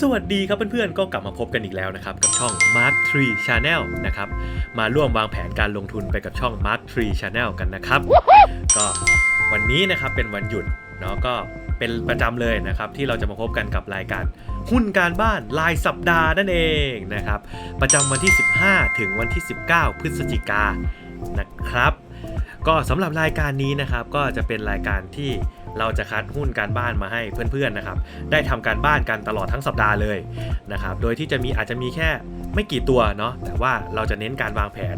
สวัสดีครับเพื่อนๆ ก็กลับมาพบกันอีกแล้วนะครับ กับช่อง Mark 3 Channel นะครับ มาร่วมวางแผนการลงทุนไปกับช่อง Mark 3 Channel กันนะครับ ก็วันนี้นะครับเป็นวันหยุดเนาะก็เป็นประจำเลยนะครับ ที่เราจะมาพบกันกับรายการหุ้นการบ้านรายสัปดาห์นั่นเองนะครับ ประจำวันที่ 15 ถึงวันที่ 19 พฤศจิกายนนะครับ ก็สำหรับรายการนี้นะครับก็จะเป็นรายการที่ เราจะคัดหุ้นการบ้านมาให้เพื่อนๆนะครับ ได้ทำการบ้านกันตลอดทั้งสัปดาห์เลยนะครับ โดยที่จะมีอาจจะมีแค่ไม่กี่ตัวเนาะ แต่ว่าเราจะเน้นการวางแผน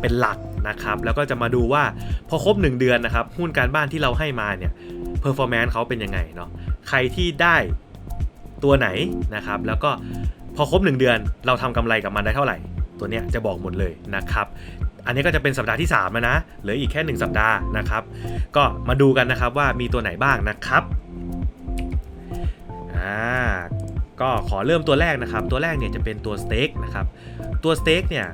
เป็นหลักนะครับ แล้วก็จะมาดูว่าพอครบ 1 เดือนนะครับ หุ้นการบ้านที่เราให้มาเนี่ยเพอร์ฟอร์แมนซ์เขาเป็นยังไงเนาะ ใครที่ได้ตัวไหนนะครับ แล้วก็พอครบ 1 เดือนเราทำกำไรกับมันได้เท่าไหร่ ตัวเนี้ยจะบอกหมดเลยนะครับ อันนี้ก็จะเป็นสัปดาห์ที่3แล้วนะเหลืออีกแค่ 1 สัปดาห์นะครับ ก็มาดูกันนะครับว่ามีตัวไหนบ้างนะครับอ่าก็ขอเริ่มตัวแรกนะครับ ตัวแรกเนี่ยจะเป็นตัวสเต็กนะครับ ตัวสเต็กเนี่ย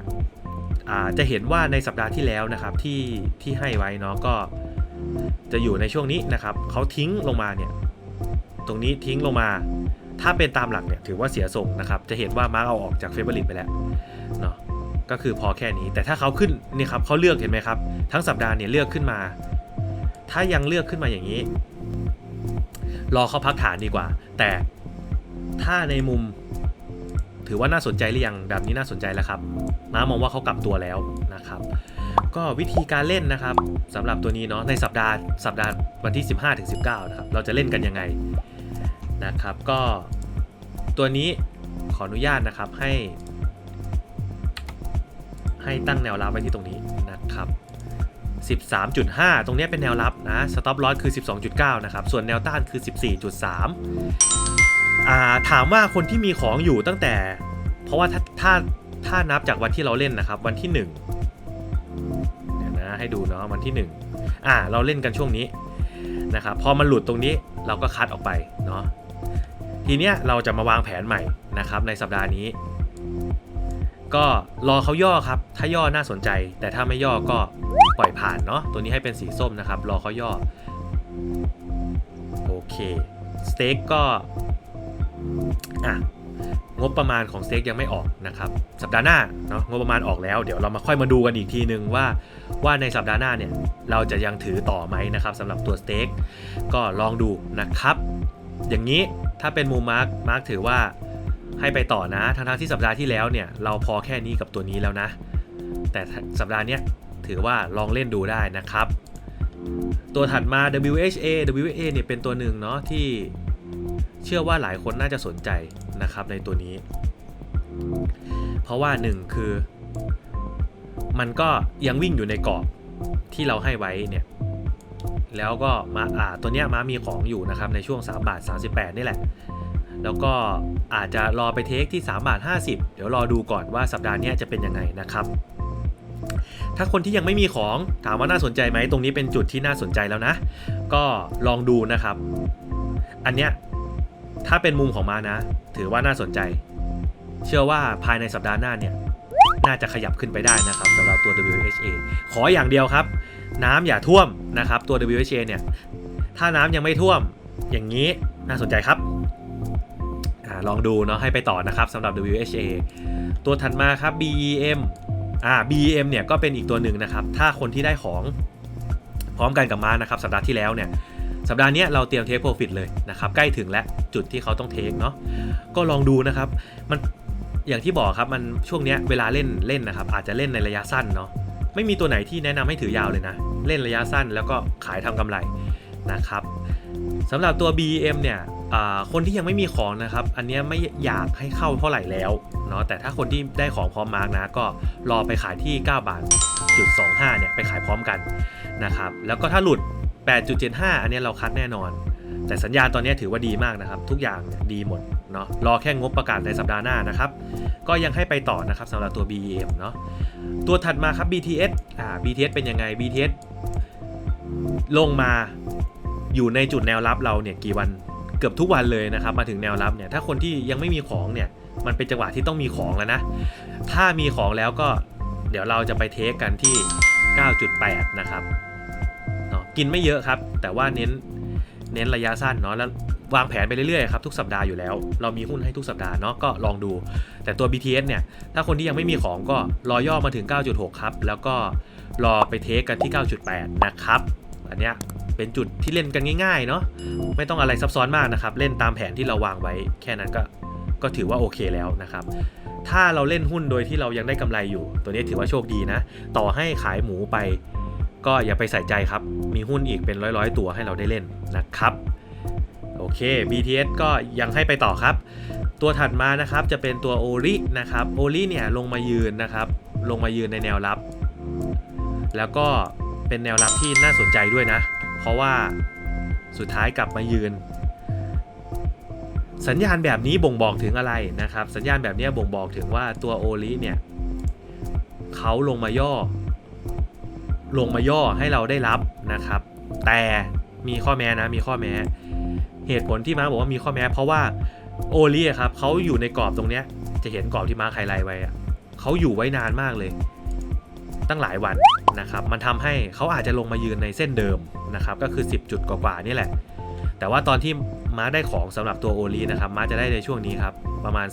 จะเห็นว่าในสัปดาห์ที่แล้วนะครับที่ที่ให้ไว้เนาะก็จะอยู่ในช่วงนี้นะครับเขาทิ้งลงมาเนี่ยตรงนี้ทิ้งลงมา ถ้าเป็นตามหลักเนี่ยถือว่าเสียทรงนะครับ จะเห็นว่ามาร์กเอาออกจากเฟเบอริตไปแล้วเนาะ ก็คือพอแค่นี้ แต่ถ้าเขาขึ้นนี่ครับเขาเลือกเห็นไหมครับ ทั้งสัปดาห์เนี่ยเลือกขึ้นมา ถ้ายังเลือกขึ้นมาอย่างนี้ รอเขาพักฐานดีกว่า แต่ถ้าในมุม ถือว่าน่าสนใจหรือยังแบบนี้น่าสนใจแล้วครับม้ามองว่าเขากลับตัวแล้วนะครับก็วิธีการเล่นนะครับสำหรับตัวนี้เนาะในสัปดาห์สัปดาห์วันที่ 15ถึง19 นะครับ เราจะเล่นกันยังไงนะครับ ก็ตัวนี้ขออนุญาตนะครับให้ ให้ตั้งแนวรับไว้ที่ตรงนี้นะครับ 13.5 ตรงนี้เป็นแนวรับนะ stop loss คือ 12.9 นะครับ ส่วนแนวต้านคือ 14.3อ่าถามว่าคนที่มีของอยู่ตั้งแต่ เพราะว่าถ้าถ้าถ้านับจากวันที่เราเล่นนะครับ วันที่ 1 เดี๋ยวนะให้ดูเนาะวันที่ 1 อ่าเราเล่นกันช่วงนี้นะครับพอมันหลุดตรงนี้เราก็คัดออกไปเนาะทีเนี้ยเราจะมาวางแผนใหม่นะครับในสัปดาห์นี้ ก็รอเขาย่อครับ ถ้าย่อน่าสนใจ แต่ถ้าไม่ย่อก็ปล่อยผ่านเนาะ ตัวนี้ให้เป็นสีส้มนะครับ รอเขาย่อ โอเค สเต็กก็ อะ งบประมาณของสเต็กยังไม่ออกนะครับ สัปดาห์หน้าเนาะ งบประมาณออกแล้ว เดี๋ยวเรามาค่อยมาดูกันอีกทีนึงว่า ว่าในสัปดาห์หน้าเนี่ย เราจะยังถือต่อไหมนะครับสำหรับตัวสเต็กก็ลองดูนะครับ อย่างนี้ถ้าเป็นมุมมาร์คมาร์คถือว่า ให้ไปต่อนะทั้งๆที่สัปดาห์ที่แล้วเนี่ยเราพอแค่นี้กับตัวนี้แล้วนะ แต่สัปดาห์นี้ถือว่าลองเล่นดูได้นะครับ ตัวถัดมา WHA WHA เนี่ยเป็นตัวหนึ่งเนาะที่เชื่อว่าหลายคนน่าจะสนใจนะครับในตัวนี้ เพราะว่าหนึ่งคือ มันก็ยังวิ่งอยู่ในกรอบที่เราให้ไว้เนี่ยแล้วก็มาอ่าตัวเนี้ยมามีของอยู่นะครับในช่วง 3 บาท 38 นี่แหละ แล้วก็อาจจะรอไปเทคที่3บาท50 เดี๋ยวรอดูก่อนว่าสัปดาห์นี้จะเป็นยังไงนะครับ ถ้าคนที่ยังไม่มีของถามว่าน่าสนใจไหมตรงนี้เป็นจุดที่น่าสนใจแล้วนะ ก็ลองดูนะครับ อันเนี้ยถ้าเป็นมุมของมานะ ถือว่าน่าสนใจ เชื่อว่าภายในสัปดาห์หน้าเนี่ยน่าจะขยับขึ้นไปได้นะครับสำหรับตัว WHA ขออย่างเดียวครับ น้ำอย่าท่วมนะครับตัว WHA เนี่ยถ้าน้ำยังไม่ท่วมอย่างนี้น่าสนใจครับ ลองดูเนาะให้ไปต่อนะครับสำหรับ WHA ตัวถัดมาครับ BEM อ่า BEM เนี่ยก็เป็นอีกตัวหนึ่งนะครับ ถ้าคนที่ได้ของพร้อมกันกับมานะครับ สัปดาห์ที่แล้วเนี่ยสัปดาห์นี้เราเตรียมเทคโปรฟิตเลยนะครับใกล้ถึงแล้วจุดที่เขาต้องเทคเนาะก็ลองดูนะครับมันอย่างที่บอกครับมันช่วงนี้เวลาเล่นเล่นนะครับ อาจจะเล่นในระยะสั้นเนาะไม่มีตัวไหนที่แนะนำให้ถือยาวเลยนะ เล่นระยะสั้นแล้วก็ขายทำกำไรนะครับสำหรับตัว BEM เนี่ย คนที่ยังไม่มีของนะครับ อันนี้ไม่อยากให้เข้าเท่าไหร่แล้วเนาะแต่ถ้าคนที่ได้ของพร้อมมาร์กนะ ก็รอไปขายที่ 9 บาทจุด25เนี่ยไปขายพร้อมกันนะครับแล้วก็ถ้าหลุด 8.75 อันนี้เราคัดแน่นอน แต่สัญญาณตอนนี้ถือว่าดีมากนะครับ ทุกอย่างดีหมดเนาะรอแค่งบประกาศในสัปดาห์หน้านะครับ ก็ยังให้ไปต่อนะครับสำหรับตัว BEM เนาะตัวถัดมาครับ BTS อ่า BTS เป็นยังไง BTS ลงมาอยู่ในจุดแนวรับเราเนี่ยกี่วัน เกือบทุกวันเลยนะครับมาถึงแนวรับเนี่ยถ้าคนที่ยังไม่มีของเนี่ยมันเป็นจังหวะที่ต้องมีของแล้วนะ ถ้ามีของแล้วก็เดี๋ยวเราจะไปเทคกันที่ 9.8 นะครับเนาะกินไม่เยอะครับ แต่ว่าเน้นเน้นระยะสั้นเนาะแล้ววางแผนไปเรื่อยๆครับทุกสัปดาห์อยู่แล้ว เรามีหุ้นให้ทุกสัปดาห์เนาะก็ลองดู แต่ตัว BTS เนี่ย ถ้าคนที่ยังไม่มีของก็รอย่อมาถึง 9.6 ครับ แล้วก็รอไปเทคกันที่ 9.8 นะครับ อันเนี้ย เป็นจุดที่เล่นกันง่ายๆเนาะไม่ต้องอะไรซับซ้อนมากนะครับ เล่นตามแผนที่เราวางไว้ แค่นั้นก็ก็ถือว่าโอเคแล้วนะครับ ถ้าเราเล่นหุ้นโดยที่เรายังได้กำไรอยู่ ตัวนี้ถือว่าโชคดีนะ ต่อให้ขายหมูไป ก็อย่าไปใส่ใจครับ มีหุ้นอีกเป็นร้อยๆ ตัวให้เราได้เล่นนะครับโอเค BTS ก็ยังให้ไปต่อครับ ตัวถัดมานะครับจะเป็นตัวโอรินะครับโอริเนี่ยลงมายืนนะครับ ลงมายืนในแนวรับ แล้วก็เป็นแนวรับที่น่าสนใจด้วยนะ ราะว่าสุดท้ายกลับมายืน สัญญาณแบบนี้บ่งบอกถึงอะไรนะครับ สัญญาณแบบนี้บ่งบอกถึงว่าตัวโอริเนี่ยเขาลงมาย่อ ลงมาย่อให้เราได้รับนะครับ แต่มีข้อแม้นะมีข้อแม้ เหตุผลที่มาบอกว่ามีข้อแม้ เพราะว่าโอลีครับเขาอยู่ในกรอบตรงเนี้ยจะเห็นกรอบที่มาร์คไฮไลท์ไว้อะเขาอยู่ไว้นานมากเลย ตั้งหลายวัน นะครับมันทำให้เขาอาจจะลงมายืนในเส้นเดิมนะครับก็คือ 10 จุดกว่าๆนี่แหละ แต่ว่าตอนที่มาร์คได้ของสำหรับตัวโอลีนะครับมาร์คจะได้ในช่วงนี้ครับประมาณ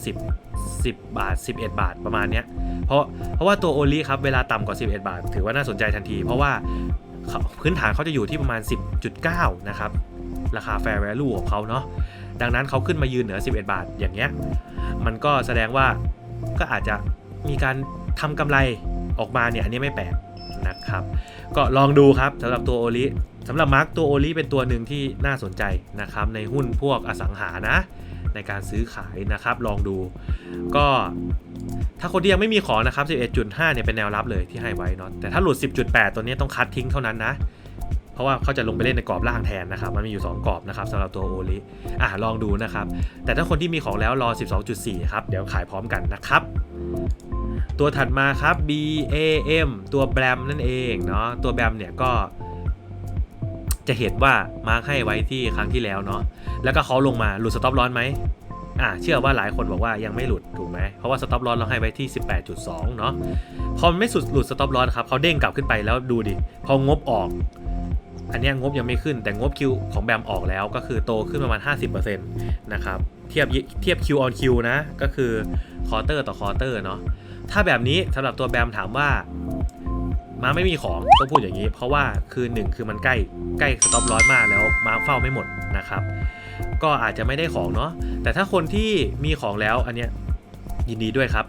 10 10 บาท 11 บาทประมาณเนี้ยเพราะเพราะว่าตัวโอลีครับเวลาต่ำกว่า 11 บาท ถือว่าน่าสนใจทันที เพราะว่าพื้นฐานเขาจะอยู่ที่ประมาณ 10.9 นะครับ ราคา fair value ของเขาเนาะดังนั้นเขาขึ้นมายืนเหนือ 11 บาทอย่างเงี้ยมันก็แสดงว่าก็อาจจะมีการทำกำไรออกมาเนี่ยอันนี้ไม่แปลก นะครับ ก็ลองดูครับสำหรับตัวโอลิสำหรับมาร์กตัวโอลิเป็นตัวหนึ่งที่น่าสนใจนะครับในหุ้นพวกอสังหานะในการซื้อขายนะครับ ลองดู ก็ถ้าคนที่ยังไม่มีของนะครับ 11.5 เนี่ยเป็นแนวรับเลยที่ให้ไว้เนาะแต่ถ้าหลุด 10.8 ตัวนี้ต้องคัดทิ้งเท่านั้นนะ เพราะว่าเขาจะลงไปเล่นในกรอบล่างแทนนะครับ มันมีอยู่ 2 กรอบนะครับสำหรับตัวโอลิอะลองดูนะครับ แต่ถ้าคนที่มีของแล้วรอ 12.4 ครับ เดี๋ยวขายพร้อมกันนะครับ ตัวถัดมาครับ BAM ตัวแบมนั่นเองเนาะตัวแบมเนี่ยก็จะเห็นว่ามาร์คให้ไว้ที่ครั้งที่แล้วเนาะแล้วก็เขาลงมาหลุดสต็อปลอสไหมอ่าเชื่อว่าหลายคนบอกว่ายังไม่หลุดถูกไหมเพราะว่าสต็อปลอสเราให้ไว้ที่ 18.2 เนาะพอมันไม่สุดหลุดสต็อปลอสครับเขาเด้งกลับขึ้นไปแล้วดูดิ พองบออก อันนี้งบยังไม่ขึ้นแต่งบคิวของแบมออกแล้วก็คือโตขึ้นประมาณ 50%นะครับเทียบเทียบ Q on Q นะ ก็คือคอเตอร์ต่อคอเตอร์เนาะ ถ้าแบบนี้สำหรับตัวแบมถามว่ามาไม่มีของต้องพูดอย่างนี้ เพราะว่าคือหนึ่งคือมันใกล้ใกล้สต็อปลอสมากแล้วมาเฝ้าไม่หมดนะครับ ก็อาจจะไม่ได้ของเนาะแต่ถ้าคนที่มีของแล้วอันเนี้ยยินดีด้วยครับ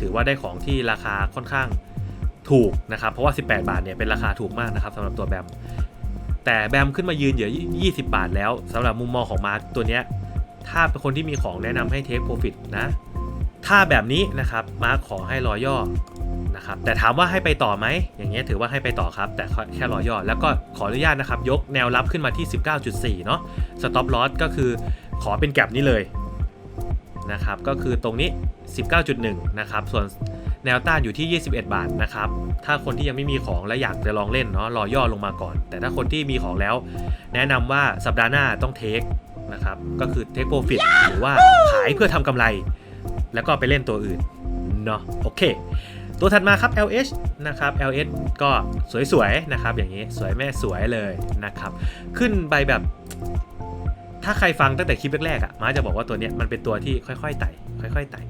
ถือว่าได้ของที่ราคาค่อนข้างถูกนะครับ เพราะว่า 18 บาทเนี่ยเป็นราคาถูกมากนะครับสำหรับตัวแบมแต่แบมขึ้นมายืนเหลือ20 บาทแล้วสำหรับมุมมองของมาร์คตัวเนี้ยถ้าเป็นคนที่มีของแนะนำให้เทคโปรฟิตนะ ถ้าแบบนี้นะครับมาร์คขอให้รอย่อนะครับแต่ถามว่าให้ไปต่อไหมอย่างเงี้ยถือว่าให้ไปต่อครับ แต่แค่รอย่อแล้วก็ขออนุญาตนะครับ ยกแนวรับขึ้นมาที่ 19.4 เนาะสต็อปลอสก็คือขอเป็นแก็บนี้เลยนะครับก็คือตรงนี้ 19.1 นะครับส่วนแนวต้านอยู่ที่ 21 บาทนะครับ ถ้าคนที่ยังไม่มีของและอยากจะลองเล่นเนาะรอย่อลงมาก่อน แต่ถ้าคนที่มีของแล้ว แนะนำว่าสัปดาห์หน้าต้องเทคนะครับ ก็คือเทคโปรฟิตหรือว่าขายเพื่อทำกำไร แล้วก็ไปเล่นตัวอื่นเนาะโอเค ตัวถัดมาครับ LH นะครับ LH ก็สวยๆนะครับอย่างนี้สวยแม่สวยเลยนะครับ ขึ้นไปแบบ ถ้าใครฟังตั้งแต่คลิปแรกๆอะมาจะบอกว่าตัวเนี้ยมันเป็นตัวที่ค่อยๆไต่ค่อยๆไต่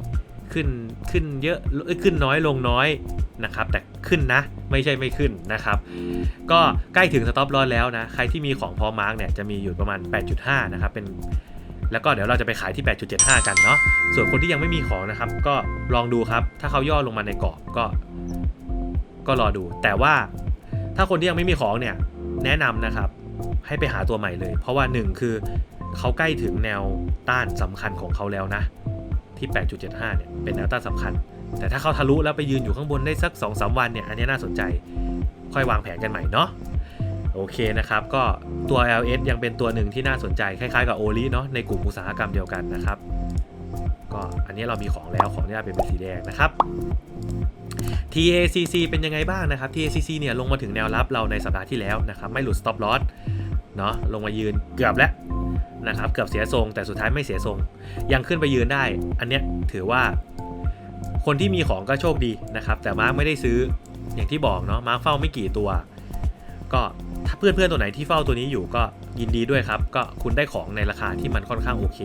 ขึ้นขึ้นเยอะขึ้นน้อยลงน้อยนะครับ แต่ขึ้นนะไม่ใช่ไม่ขึ้นนะครับ ก็ใกล้ถึงสต็อปลอสแล้วนะ ใครที่มีของพอมาร์กเนี่ยจะมีอยู่ประมาณ 8.5 นะครับ เป็น แล้วก็เดี๋ยวเราจะไปขายที่ 8.75 กันเนาะ ส่วนคนที่ยังไม่มีของนะครับ ก็ลองดูครับ ถ้าเขาย่อลงมาในกรอบก็ ก็รอดู แต่ว่าถ้าคนที่ยังไม่มีของเนี่ย แนะนำนะครับ ให้ไปหาตัวใหม่เลย เพราะว่า 1 คือเขาใกล้ถึงแนวต้านสำคัญของเขาแล้วนะ ที่ 8.75 เนี่ย เป็นแนวต้านสำคัญ แต่ถ้าเขาทะลุแล้วไปยืนอยู่ข้างบนได้สัก 2-3 วันเนี่ย อันนี้น่าสนใจ ค่อยวางแผนกันใหม่เนาะ โอเคนะครับ ก็ตัว LS ยังเป็นตัวหนึ่งที่น่าสนใจคล้ายๆกับโอลิเนาะในกลุ่มอุตสาหกรรมเดียวกันนะครับ ก็อันนี้เรามีของแล้วของที่เป็นสีแดงนะครับ TACC เป็นยังไงบ้างนะครับ TACC เนี่ยลงมาถึงแนวรับเราในสัปดาห์ที่แล้วนะครับ ไม่หลุด stop loss เนาะลงมายืนเกือบแล้วนะครับ เกือบเสียทรง แต่สุดท้ายไม่เสียทรง ยังขึ้นไปยืนได้ อันเนี้ยถือว่าคนที่มีของก็โชคดีนะครับ แต่มาร์กไม่ได้ซื้ออย่างที่บอกเนาะมาร์กเฝ้าไม่กี่ตัว ก็ เพื่อนๆตัวไหนที่เฝ้าตัวนี้อยู่ก็ยินดีด้วยครับ ก็คุณได้ของในราคาที่มันค่อนข้างโอเค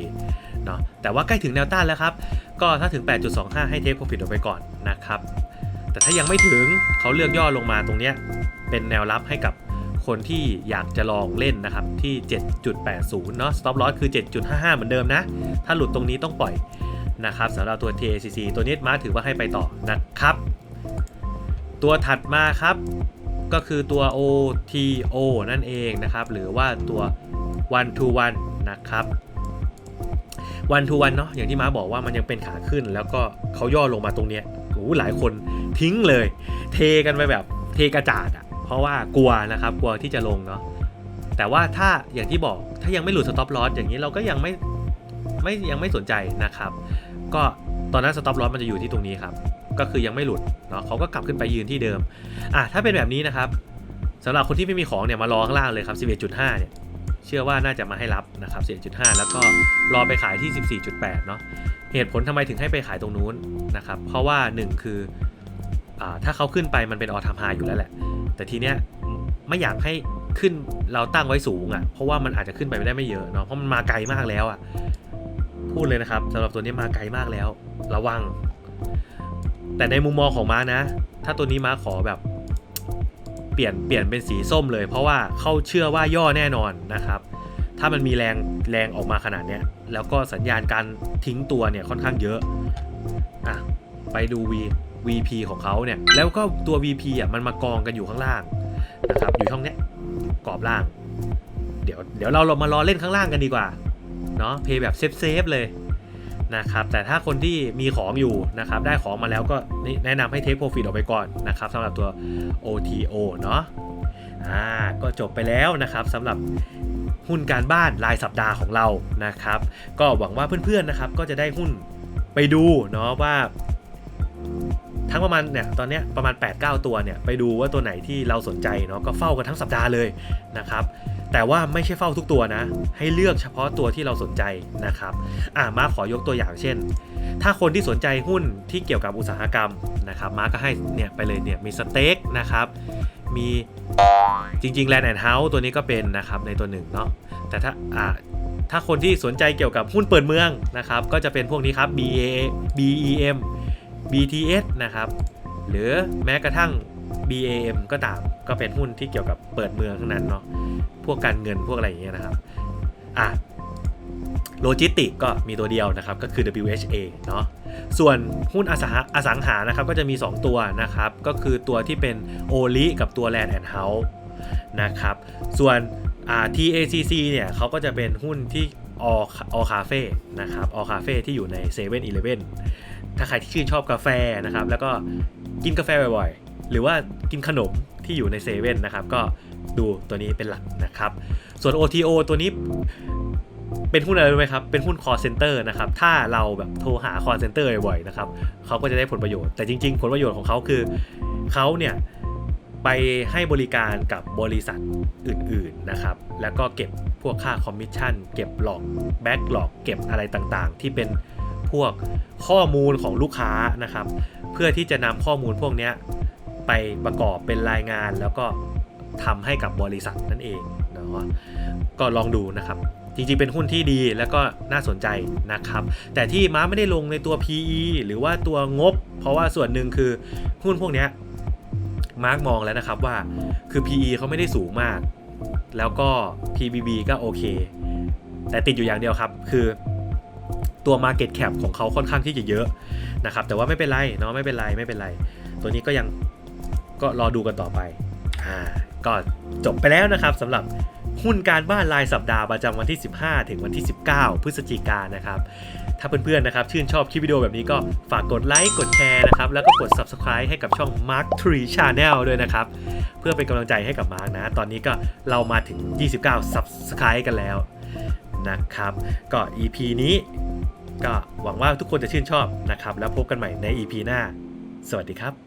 เนาะแต่ว่าใกล้ถึงแนวต้านแล้วครับ ก็ถ้าถึง 8.25 ให้เทคโปรฟิตออกไปก่อนนะครับแต่ถ้ายังไม่ถึงเขาเลือกย่อลงมาตรงเนี้ยเป็นแนวรับให้กับคนที่อยากจะลองเล่นนะครับที่ 7.80 เนาะ stop loss คือ 7.55 เหมือนเดิมนะ ถ้าหลุดตรงนี้ต้องปล่อยนะครับสำหรับตัว TACC ตัวนี้มาถือว่าให้ไปต่อนะครับ ตัวถัดมาครับ ก็คือตัว OTO นั่นเองนะครับ หรือว่าตัว one to one นะครับ one to one เนาะอย่างที่ม้าบอกว่ามันยังเป็นขาขึ้น แล้วก็เขาย่อลงมาตรงเนี้ยโอ้หลายคนทิ้งเลย เทกันไปแบบเทกระจาดอะเพราะว่ากลัวนะครับ กลัวที่จะลงเนาะแต่ว่าถ้าอย่างที่บอกถ้ายังไม่หลุด stop loss อย่างนี้เราก็ยังไม่ไม่ยังไม่สนใจนะครับ ก็ตอนนั้น stop loss มันจะอยู่ที่ตรงนี้ครับ ก็คือยังไม่หลุดเนาะเขาก็กลับขึ้นไปยืนที่เดิมอะถ้าเป็นแบบนี้นะครับสำหรับคนที่ไม่มีของเนี่ยมารอข้างล่างเลยครับ11.5เนี่ยเชื่อว่าน่าจะมาให้รับนะครับ11.5 แล้วก็รอไปขายที่ 14.8เนาะเหตุผลทำไมถึงให้ไปขายตรงนู้นนะครับเพราะว่า 1 คืออ่าถ้าเขาขึ้นไปมันเป็นออทามไฮอยู่แล้วแหละ แต่ทีเนี้ยไม่อยากให้ขึ้นเราตั้งไว้สูงอะ่ะเพราะว่ามันอาจจะขึ้นไปไม่ได้ไม่เยอะเนาะเพราะมันมาไกลมากแล้วอะ่ะพูดเลยนะครับสำหรับตัวนี้มาไกลมากแล้ว ระวัง แต่ในมุมมองของม้านะ ถ้าตัวนี้ม้าขอแบบเปลี่ยนเปลี่ยนเป็นสีส้มเลย เพราะว่าเขาเชื่อว่าย่อแน่นอนนะครับ ถ้ามันมีแรงแรงออกมาขนาดเนี้ยแล้วก็สัญญาณการทิ้งตัวเนี่ยค่อนข้างเยอะอะไปดู V VP ของเขาเนี่ยแล้วก็ตัว VP อะมันมากองกันอยู่ข้างล่างนะครับอยู่ช่องเนี้ยกรอบล่าง เดี๋ยวเดี๋ยวเราเรามารอเล่นข้างล่างกันดีกว่าเนาะเพย์แบบเซฟเซฟๆเลย นะครับแต่ถ้าคนที่มีของอยู่นะครับได้ของมาแล้วก็แนะนำให้เทคโปรฟิตออกไปก่อนนะครับสำหรับตัว OTO เนาะอ่าก็จบไปแล้วนะครับสำหรับหุ้นการบ้านรายสัปดาห์ของเรานะครับ ก็หวังว่าเพื่อนๆนะครับก็จะได้หุ้นไปดูเนาะว่าทั้งประมาณเนี่ยตอนเนี้ยประมาณ 8-9 ตัวเนี่ยไปดูว่าตัวไหนที่เราสนใจเนาะก็เฝ้ากันทั้งสัปดาห์เลยนะครับ แต่ว่าไม่ใช่เฝ้าทุกตัวนะ ให้เลือกเฉพาะตัวที่เราสนใจนะครับอ่ามาขอยกตัวอย่างเช่น ถ้าคนที่สนใจหุ้นที่เกี่ยวกับอุตสาหกรรมนะครับมาก็ให้เนี่ยไปเลยเนี่ยมีสเต็กนะครับมีจริงๆ Land and House ตัวนี้ก็เป็นนะครับในตัวหนึ่งเนาะแต่ถ้าอ่าถ้าคนที่สนใจเกี่ยวกับหุ้นเปิดเมืองนะครับ ก็จะเป็นพวกนี้ครับ BA BEM BTS นะครับ หรือแม้กระทั่ง BAM ก็ตามก็เป็นหุ้นที่เกี่ยวกับเปิดเมืองทั้งนั้นเนาะ พวกการเงินพวกอะไรอย่างเงี้ยนะครับอะโลจิสติกก็มีตัวเดียวนะครับ ก็คือ WHA เนาะส่วนหุ้นอสังหาอสังหานะครับก็จะมี 2 ตัวนะครับ ก็คือตัวที่เป็น o l i กับตัว Land and House นะครับ ส่วน TACC เนี่ยเขาก็จะเป็นหุ้นที่ออคาเฟ่นะครับออคาเฟ่ที่อยู่ใน7 e เ e ่ e อถ้าใครที่ชื่นชอบกาแฟนะครับ แล้วก็กินกาแฟบ่อยๆ หรือว่ากินขนมที่อยู่ในเซเว่นนะครับ ก็ ดูตัวนี้เป็นหลักนะครับ ส่วน OTO ตัวนี้เป็นหุ้นอะไรรู้ไหมครับ เป็นหุ้น call center นะครับ ถ้าเราแบบโทรหา call center บ่อยๆนะครับ เขาก็จะได้ผลประโยชน์ แต่จริงๆ ผลประโยชน์ของเขาคือเขาเนี่ยไปให้บริการกับบริษัทอื่นๆนะครับ แล้วก็เก็บพวกค่าคอมมิชชั่น เก็บหลอกแบ็กหลอกเก็บอะไรต่างๆ ที่เป็นพวกข้อมูลของลูกค้านะครับ เพื่อที่จะนำข้อมูลพวกนี้ไปประกอบเป็นรายงานแล้วก็ ทำให้กับบริษัทนั่นเองเนาะก็ลองดูนะครับจริงๆ เป็นหุ้นที่ดีแล้วก็น่าสนใจนะครับ แต่ที่ม้าไม่ได้ลงในตัว PE หรือว่าตัวงบ เพราะว่าส่วนหนึ่งคือหุ้นพวกนี้มาร์กมองแล้วนะครับว่าคือ PE เขาไม่ได้สูงมาก แล้วก็ PBB ก็โอเค แต่ติดอยู่อย่างเดียวครับ คือตัว Market Cap ของเขาค่อนข้างที่จะเยอะนะครับ แต่ว่าไม่เป็นไรเนาะไม่เป็นไรไม่เป็นไร ตัวนี้ก็ยังก็รอดูกันต่อไปอ่า ก็จบไปแล้วนะครับสำหรับหุ้นการบ้านรายสัปดาห์ประจำวันที่ 15 ถึงวันที่ 19 พฤศจิกายนนะครับ ถ้าเพื่อนๆนะครับ ชื่นชอบคลิปวิดีโอแบบนี้ก็ฝากกดไลค์ กดแชร์นะครับ แล้วก็กด Subscribe ให้กับช่อง Mark 3 Channel ด้วยนะครับ เพื่อเป็นกำลังใจให้กับมาร์กนะ ตอนนี้ก็เรามาถึง 29 Subscribe กันแล้วนะครับ ก็ EP นี้ก็หวังว่าทุกคนจะชื่นชอบนะครับ แล้วพบกันใหม่ใน EP หน้า สวัสดีครับ